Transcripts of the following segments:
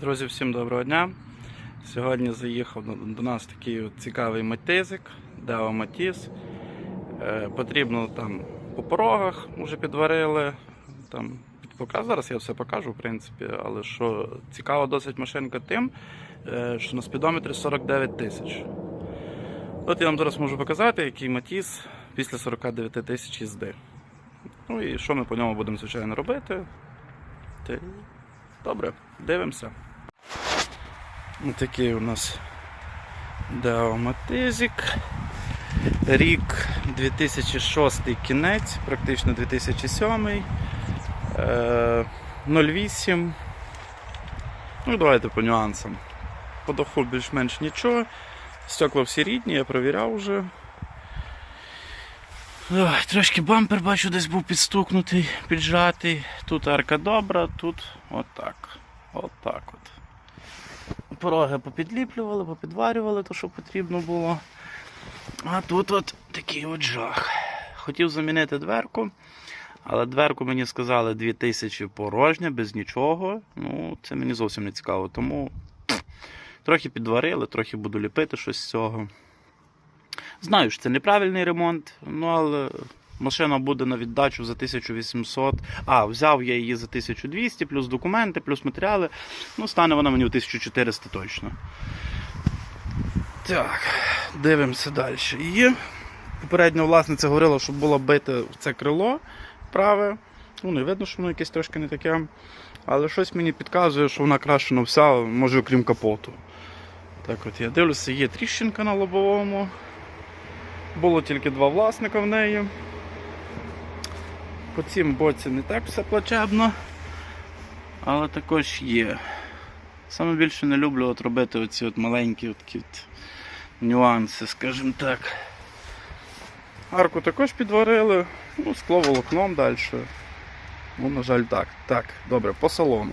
Друзі, всім доброго дня. Сьогодні заїхав до- нас такий цікавий матизик, Део Матіс. Е, потрібно там по порогах вже підварили. Там, зараз я все покажу, в принципі, але що цікава досить машинка тим, е, що на спідометрі 49 тисяч. От я вам зараз можу показати, який Матіс після 49 тисяч їзди. Ну і що ми по ньому будемо, звичайно, робити. Добре, дивимося. Ось такий у нас Deo Рік 2006 кінець, практично 2007. Е, 08. Ну, давайте по нюансам. По даху більш-менш нічого. Стекла всі рідні, я провіряв вже. Ой, трошки бампер бачу, десь був підстукнутий, піджатий. Тут арка добра, тут отак. Отак от. Пороги попідліплювали, попідварювали то, що потрібно було. А тут от такий от жах. Хотів замінити дверку, але дверку мені сказали 2000 порожня, без нічого. Ну, це мені зовсім не цікаво. Тому трохи підварили, трохи буду ліпити щось з цього. Знаю, що це неправильний ремонт, ну але машина буде на віддачу за 1800. А, взяв я її за 1200, плюс документи, плюс матеріали. Ну, стане вона мені у 1400 точно. Так, дивимося далі. І попередня власниця говорила, що було бите це крило праве. Ну, не видно, що воно якесь трошки не таке. Але щось мені підказує, що вона крашена вся, може окрім капоту. Так от я дивлюся, є тріщинка на лобовому. Було тільки два власника в неї. По цім боці не так все плачебно, але також є. Саме більше не люблю от робити оці от маленькі такі от нюанси, скажімо так. Арку також підварили, ну, скло волокном далі. Ну, на жаль, так. Так, добре, по салону.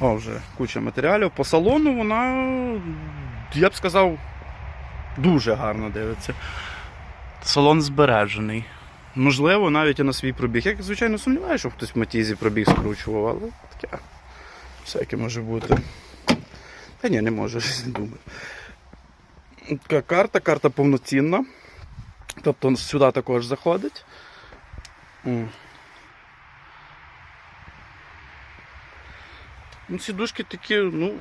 О, вже куча матеріалів. По салону вона, я б сказав, дуже гарно дивиться. Салон збережений. Можливо, навіть і на свій пробіг. Я, звичайно, сумніваюся, що хтось в матізі пробіг скручував, але таке. Всяке може бути. Та ні, не може, не думаю. Така карта, карта повноцінна. Тобто сюди також заходить. М. Ну, сідушки такі, ну,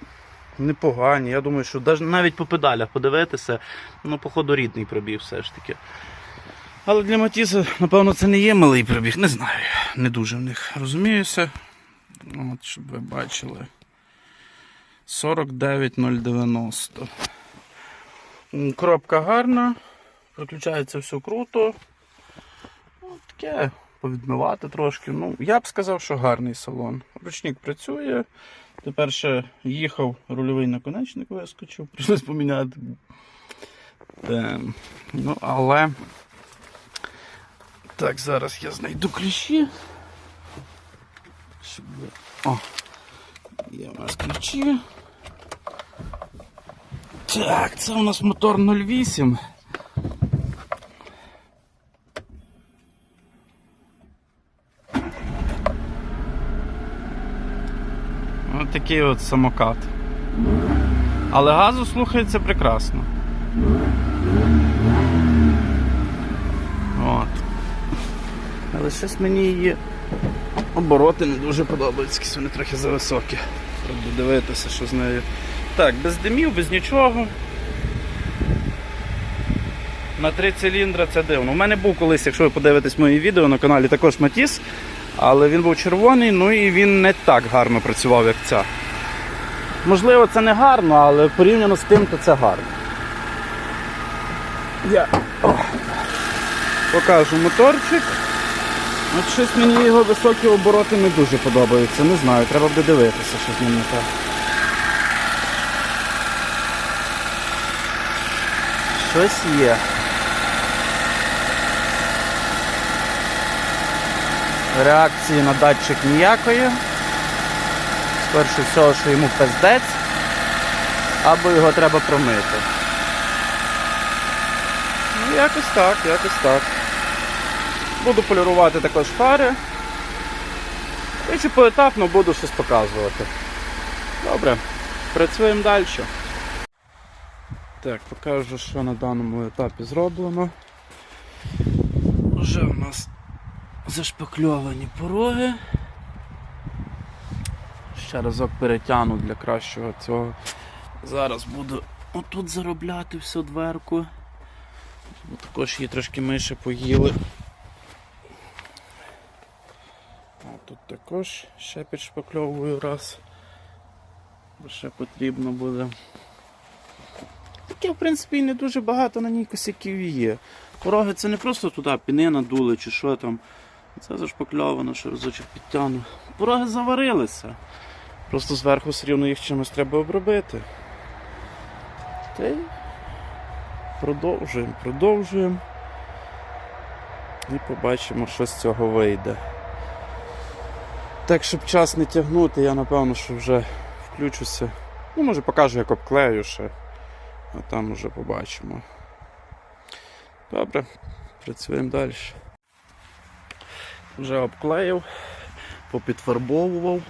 непогані. Я думаю, що навіть по педалях подивитися, ну, походу, рідний пробіг все ж таки. Але для Матіса, напевно, це не є малий пробіг, не знаю. Не дуже в них розуміюся. От, щоб ви бачили. 49090. М, Коробка гарна, приключається все круто. Ну, таке повідмивати трошки. Ну, я б сказав, що гарний салон. Ручник працює. Тепер ще їхав, рульовий наконечник вискочив, прийшлось поміняти. Е, ну, але. Так, зараз я знайду ви- О, є у нас ключі. Так, це у нас мотор 08. Такий от самокат. Але газу слухається прекрасно. От. Але щось мені її обороти не дуже подобаються, якісь вони трохи зависокі. Треба дивитися, що з нею. Так, без димів, без нічого. На три циліндра це дивно. У мене був колись, якщо ви подивитесь мої відео на каналі, також Матіс, але він був червоний, ну і він не так гарно працював, як ця. Можливо, це не гарно, але порівняно з тим, то це гарно. Я покажу моторчик. От щось мені його високі обороти не дуже подобаються. Не знаю, треба буде дивитися, що з ним не так. Щось є. Реакції на датчик ніякої. Спершу всього, що йому пиздець, або його треба промити. Ну, якось так, якось так. Буду полірувати також фари. І чи поетапно буду щось показувати. Добре, працюємо далі. Так, покажу, що на даному етапі зроблено. Вже у нас зашпакльовані пороги. Ще разок перетягну для кращого цього. Зараз буду отут заробляти всю дверку. Також її трошки миші поїли. Тут також ще підшпакльовую раз. Бо ще потрібно буде. Таке, в принципі, не дуже багато на ній косяків є. Пороги це не просто туди піни надули чи що там. Це зашпакльовано, що разочок підтягну. Пороги заварилися. Просто зверху все рівно їх чимось треба обробити. Та й продовжуємо, продовжуємо. І побачимо, що з цього вийде. Так, щоб час не тягнути, я напевно, що вже включуся. Ну, може покажу, як обклею ще, а там вже побачимо. Добре, працюємо далі. Вже обклеїв, попідфарбовував.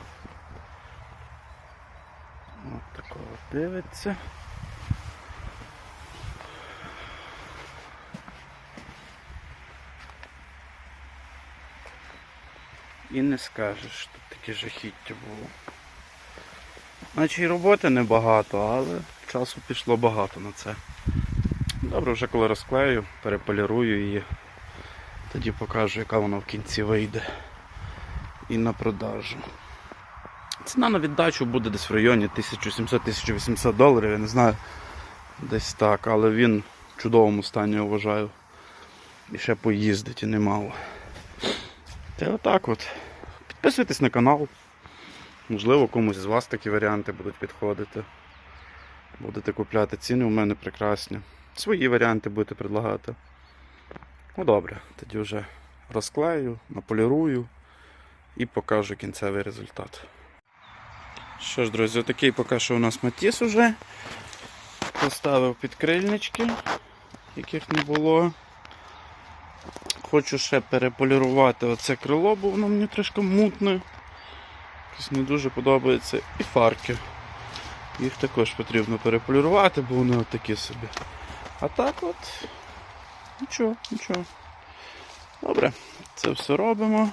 От такого дивиться. І не скажеш, тут таке жахіття було. Наче і роботи небагато, але часу пішло багато на це. Добре, вже коли розклею, переполірую її, тоді покажу, яка вона в кінці вийде. І на продажу. Ціна на віддачу буде десь в районі 1700-1800 доларів, я не знаю, десь так, але він в чудовому стані я вважаю. І ще поїздить і немало. Та отак от. Підписуйтесь на канал. Можливо, комусь з вас такі варіанти будуть підходити. Будете купляти ціни у мене прекрасні. Свої варіанти будете предлагати. Ну добре, тоді вже розклею, наполірую і покажу кінцевий результат. Що ж, друзі, отакий поки що у нас матіс уже. Поставив підкрильнички, яких не було. Хочу ще переполірувати оце крило, бо воно мені трошки мутне. Якось не дуже подобається. І фарки. Їх також потрібно переполірувати, бо вони отакі собі. А так от. Нічого, нічого. Добре, це все робимо.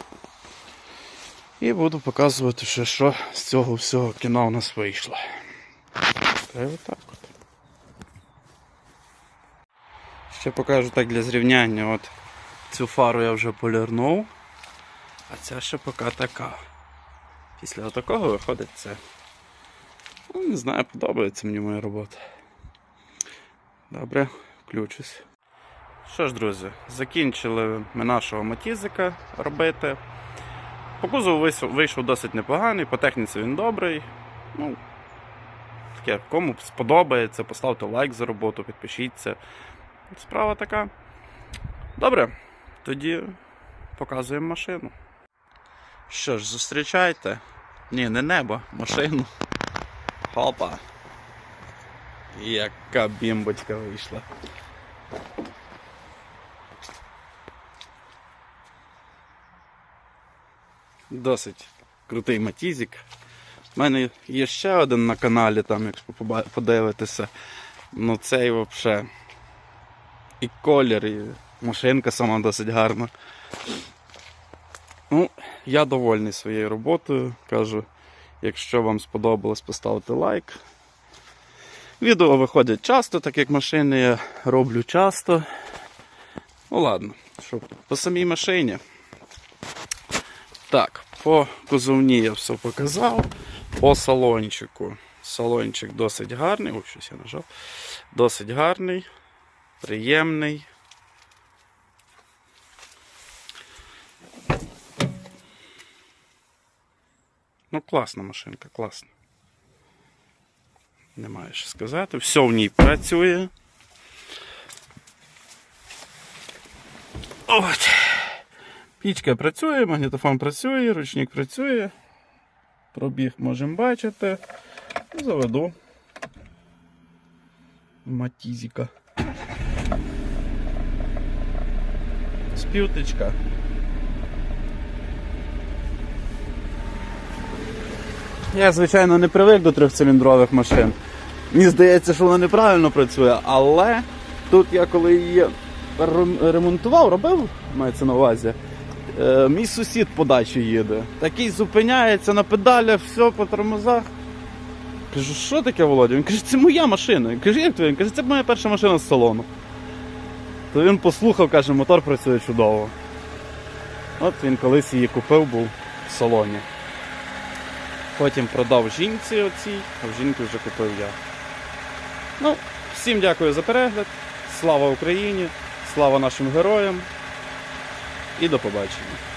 І буду показувати ще, що з цього всього кіно у нас вийшло. Та й отак от. Ще покажу так для зрівняння. От Цю фару я вже полірнув, а ця ще поки така. Після такого виходить це. Ну, не знаю, подобається мені моя робота. Добре, включусь. Що ж, друзі, закінчили ми нашого матізика робити. По кузову вийшов, досить непоганий, по техніці він добрий. Ну, таке, кому сподобається, поставте лайк за роботу, підпишіться. Справа така. Добре, тоді показуємо машину. Що ж, зустрічайте. Ні, не небо, машину. Хопа. Яка бімбочка вийшла. Досить крутий матізик. У мене є ще один на каналі, там, якщо подивитися. Ну цей взагалі. І колір, і машинка сама досить гарна. Ну, я довольний своєю роботою. Кажу, якщо вам сподобалось, поставте лайк. Відео виходять часто, так як машини я роблю часто. Ну ладно, що по самій машині. Так, по кузовні я все показав. По салончику. Салончик досить гарний. Ой, щось я нажав. Досить гарний, приємний. Ну, класна машинка, класна. Немає що сказати. Все в ній працює. От. Пічка працює, магнітофон працює, ручник працює. Пробіг можемо бачити. Заведу. Матізіка. Співтичка. Я, звичайно, не привик до трьохциліндрових машин. Мені здається, що вона неправильно працює, але тут я коли її ремонтував, робив, мається на увазі. Е, Мій сусід по дачі їде. Такий зупиняється на педалях, все по тормозах. Кажу, що таке, Володя? Він каже, це моя машина. Я кажу, як твоя? Він каже, це моя перша машина з салону. То він послухав, каже, мотор працює чудово. От він колись її купив був в салоні. Потім продав жінці оцій, а в жінки вже купив я. Ну, всім дякую за перегляд. Слава Україні! Слава нашим героям! І до побачення!